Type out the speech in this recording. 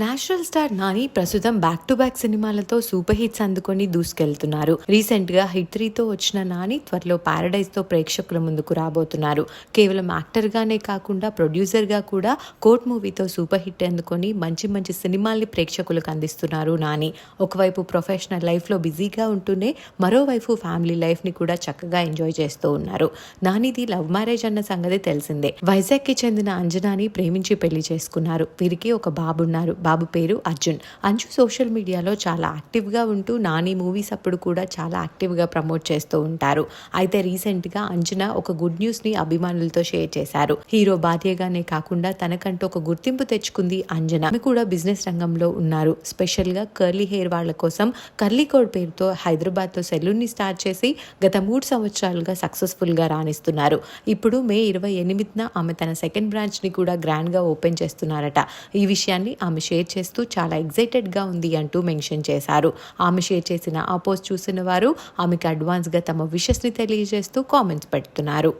National star Nani ప్రస్తుతం back to back సినిమాలతో super hits అందుకొని దూసుకెళ్తున్నారు. రీసెంట్గా హిట్ త్రీతో వచ్చిన నాని త్వరలో పారడైజ్తో ప్రేక్షకుల ముందుకు రాబోతున్నారు. కేవలం యాక్టర్ గానే కాకుండా ప్రొడ్యూసర్గా కూడా కోట్ మూవీతో సూపర్ హిట్ అందుకొని మంచి మంచి సినిమాల్ని ప్రేక్షకులకు అందిస్తున్నారు నాని. ఒకవైపు ప్రొఫెషనల్ లైఫ్లో బిజీగా ఉంటూనే మరోవైపు ఫ్యామిలీ లైఫ్ని కూడా చక్కగా ఎంజాయ్ చేస్తూ ఉన్నారు. నానిది లవ్ మ్యారేజ్ అన్న సంగతి తెలిసిందే. వైజాగ్కి చెందిన అంజనాని ప్రేమించి పెళ్ళి చేసుకున్నారు. వీరికి ఒక బాబున్నారు. బాబు పేరు అర్జున్. అంజు సోషల్ మీడియాలో చాలా యాక్టివ్గా ఉంటూ నాని మూవీస్ అప్పుడు కూడా చాలా యాక్టివ్గా ప్రమోట్ చేస్తూ ఉంటారు. అయితే రీసెంట్గా అంజన ఒక గుడ్ న్యూస్ని అభిమానులతో షేర్ చేశారు. హీరో భార్యగానే కాకుండా తనకంటూ ఒక గుర్తింపు తెచ్చుకుంది అంజన. ఆమె కూడా బిజినెస్ రంగంలో ఉన్నారు. స్పెషల్గా కర్లీ హెయిర్ వాళ్ళ కోసం కర్లీ కోడ్ పేరుతో హైదరాబాద్తో సెలూన్ని స్టార్ట్ చేసి గత మూడు సంవత్సరాలుగా సక్సెస్ఫుల్గా రాణిస్తున్నారు. ఇప్పుడు మే ఇరవై ఎనిమిదిన ఆమె తన సెకండ్ బ్రాంచ్ని కూడా గ్రాండ్గా ఓపెన్ చేస్తున్నారట. ఈ విషయాన్ని ఆమె షేర్ షేర్ చేస్తూ చాలా ఎగ్జైటెడ్గా ఉంది అంటూ మెన్షన్ చేశారు. ఆమె షేర్ చేసిన ఆ పోస్ట్ చూసిన వారు ఆమెకు అడ్వాన్స్గా తమ విషెస్ని తెలియజేస్తూ కామెంట్స్ పెడుతున్నారు.